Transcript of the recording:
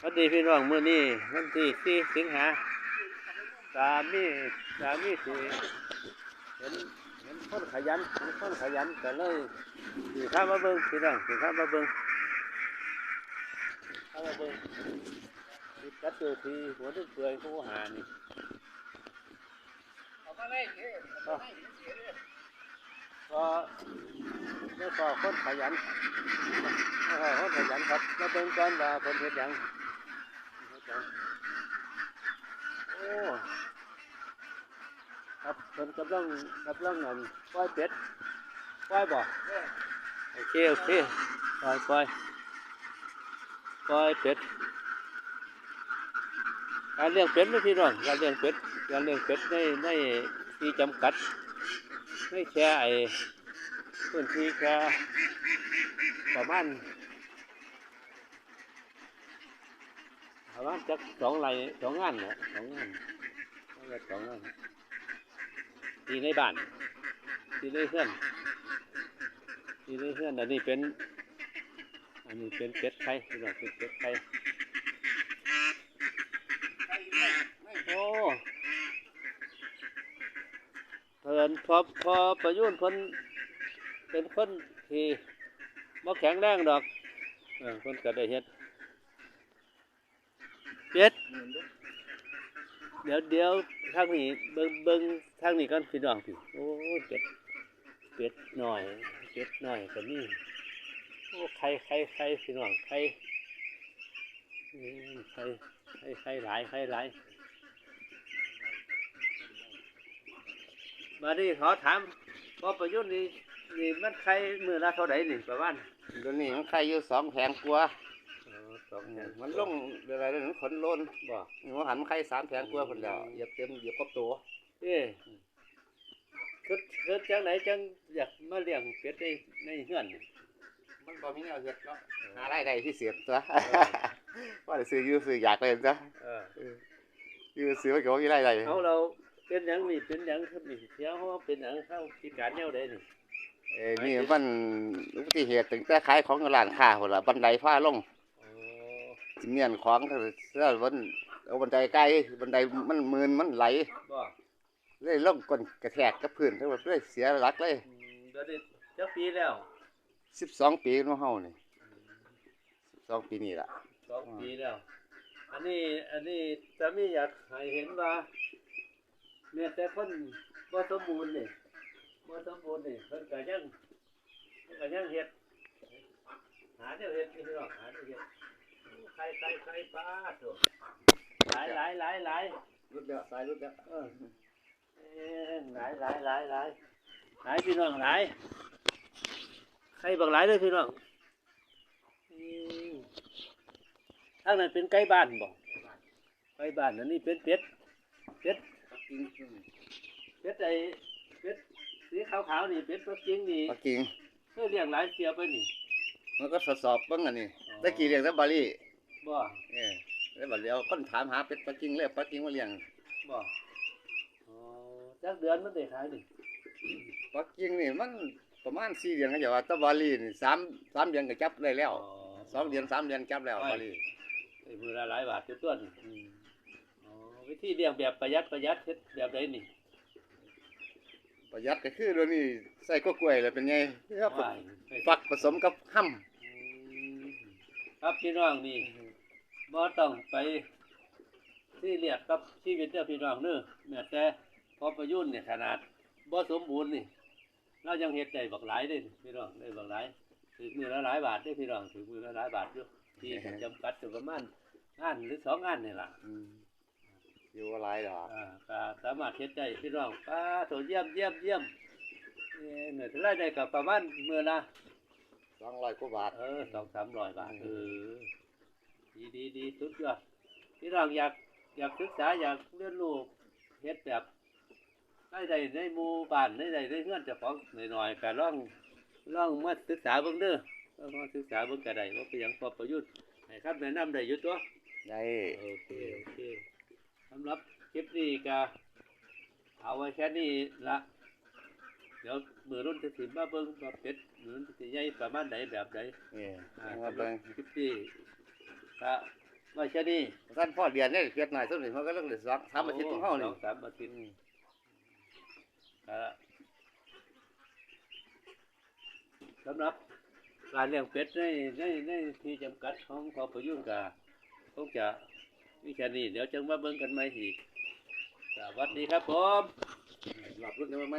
สวัสดีพี่น้องเมื้อนี้วันที่สี่สิงหาสามีสามีสิเห็นเห็นคนขยันเห็นคนขยันก็เลยสิข้ามาเบิ่งพี่น้องสิข้ามาเบิ่งข้ามาเบิ่งติดกัดตัวทีหัวตึ้งเปลือยผู้หานี่เอามาเลยเด้อเอามาเลยเด้อก็ก็คนขยันแล้วก็คนขยันครับมาเบิ่งก่อนว่าเพิ่นเฮ็ดหยัง เฮ็ดหยังโอ้ครับเพิ่นกำลังกำลังนั่นปล่อยเป็ดปล่อยบ่อโอเคโอเคปล่อยปล่อยปล่อยเป็ดการเลี้ยงเป็ดไม่พี่น้องการเลี้ยงเป็ดการเลี้ยงเป็ดในในที่จำกัดไม่แค่ไอ้พื้นที่แค่ประมาณ ประมาณจักสองไรสองงานเนี่ยสองงานประสองงานทีในบ้านทีในเพื่อนนี่นี่เพื่อนอันนี้เป็น อันนี้เป็นเป็ดไข่พี่น้องเป็นเป็ดไข่โอ้เพิ่นพอพอประยุนเพิ่นเป็นคนที่บ่แข็งแรงดอกเออเพิ่นก็ได้เฮ็ด เป็ดเดี๋ยวเดี๋ยวทางนี้เบิ่งเบิงทางนี้ก่อนพี่น้องพี่โอ้เป็ดเป็ดหน่อยเป็ดหน่อยก็มีโอ้ไข่ไข่ไข่พี่น้องไข่อืมไข่ไข่ไหลายไข่หลายมาดิขอถามพอประยุทธ์นี่นี่มันไข่มือละเท่าไหร่นี่ประมาณเดี๋ยวนี้มันใครอยู่สองแผงกลัวาอ๋อสองแสนมันลงเวลาเรื่องขนโลนบ่มันหันใครสามแผงกลัวาคนเดียวเหยียบเต็มเหยียบครบตัวเอ๊ะคือคือจังไหนจังอยากมาเลี้ยงเป็ดในในเฮือนนี่มันบ่มีแนวเฮ็ดเนาะหารายได้ที่เสียตัวว่าจะซื้ออยู่ซื้ออยากเลยจ้ะเอออยู่ซื้อไว้ก็บ่มีรายได้เขาเราเป็นหยังนี่เป็นหยังครับนี่เสียเขาว่าเป็นหยังเข้าพิการแนวใดนี่เอ้ยนี่มันอุบัติเหตุตั้งแต่ขายของอยู่ร้านค้าพุ่นล่ะบันไดฟ้าลงอ๋อสิ เมียนของก็เสื้อวันเอาบันไดใกล้บันไดมันมืนมันไหลบ่เลยลงก้นกระแทกกับพื้นทั้งหมดเลยเสียหลักเลยอืมเดี๋ยวนี้จักปีแล้ว12ปีเนาะเฮานี่12ปีนี่ล่ะสองปีแล้ว อันนี้อันนี้สามีอยากให้เห็นว่าแม้แต่คนบ่สมบูรณ์นี่บ่สมบูรณ์นี่เพิ่นก็ยังเพิ่นก็ยังเฮ็ดหาแนวเฮ็ดพี่น้องหาแนวเฮ็ด ใครใครใครปลาตัวหลายหลายหลายหลายรุดแล้วสายรุดแล้วเออเอ้ยหลายหลายหลายหลายหลายพี่น้องหลายใครบักหลายเลยพี่น้องอืมทางนั้นเป็นไก่บ้านบ่ไก่บ้านอันนี้เป็นเป็ดเป็ดเป็ดไอเป็ดสีขาวๆนี่เป็ดปักกิ่งนี่ปักกิ่งเคยเลี้ยงหลายเสียไปนี่มันก็ทดสอบเบิ่งอันนี้อ๋อตะกี้เลี้ยงแต่บาลี บ่เออแล้วบัดเดียวคนถามหาเป็ดปักกิ่งเลยปักกิ่งมาเลี้ยงบ่อ๋อจักเดือนมันได้ขายนี่ปักกิ่งนี่มันประมาณ4เดือนก็จะว่าแตะบาลีนี่3 3เดือนก็จับได้แล้วอ๋อสองเดือนสามเดือนจับแล้วบาลีไอ้มือละหลายบาทเจ้าต้นอ๋อวิธีเลี้ยงแบบประหยัดประหยัดเฮ็ดแบบไรนี่ประหยัดก็คือเดี๋ยวนี้ใส่กล้วยแล้วเป็นไงครับว่ายฟักผสมกับห้ำอืมครับพี่น้องนี่ บ่ต้องไปที่เรียกกับชีวิตเด้อพี่น้องเด้อแม้แต่พอประยุนเนี่ยขนาดบ่สมบูรณ์นี่เรายังเฮ็ดได้บักหลายเด้อพี่น้องได้บักหลายถึงมือละหลายบาทเด้อพี่น้องถึงมือละหลายบาทอยู่ที่จำกัดอยู่ประมาณงานหรือสองงานนี่ล่ะอืมอยู่อะไรดอกอ่าก็สามารถเฮ็ดได้พี่น้องป้าโถเยี่ยมเยี่ยมเยี่ยมเอ่อเนี่ยรายได้ก็ประมาณมื้อละสองร้อยกว่าบาทเออสองสามร้อยบาทเออ ดีดีดีสุดยอดพี่น้องอยากอยากศึกษาอยากเรียนรู้เฮ็ดแบบได้ใดในหมู่บ้านได้ใดในเฮือนเจ้าของหน่อยๆก็ลองลองมาศึกษาเบิ่งเด้อลองมาศึกษาเบิ่งก็ได้ว่าเป็นหยังพอประยุทธ์ให้คำแนะนำได้อยู่ตัวได้โอเคโอเคสำหรับคลิปนี้ก็เอาไว้แค่นี้ละเดี๋ยวมือรุ่นจะถิมมาเบิ่งว่าเป็ดมือรุ่นจะใหญ่ประมาณไหนแบบไหนนี่อ่ามาเบิ่งคลิปนี้ ก็ว่าแค่นี้ท่านพ่อเดือนนี่เพียรหน่อยสักหน่อยมันก็เลิกเลยสองสามอาทิตย์ของเขาสนี่องสามอาทิตย์ครับสำหรับการเลี้ยงเป็ดในในในที่จำกัดของพอประยุทธ์กาคงจะมีแค่นี้เดี๋ยวจึงมาเบิ่งกันใหม่อีกสวัสดีครับผมหลับรถได้ไหม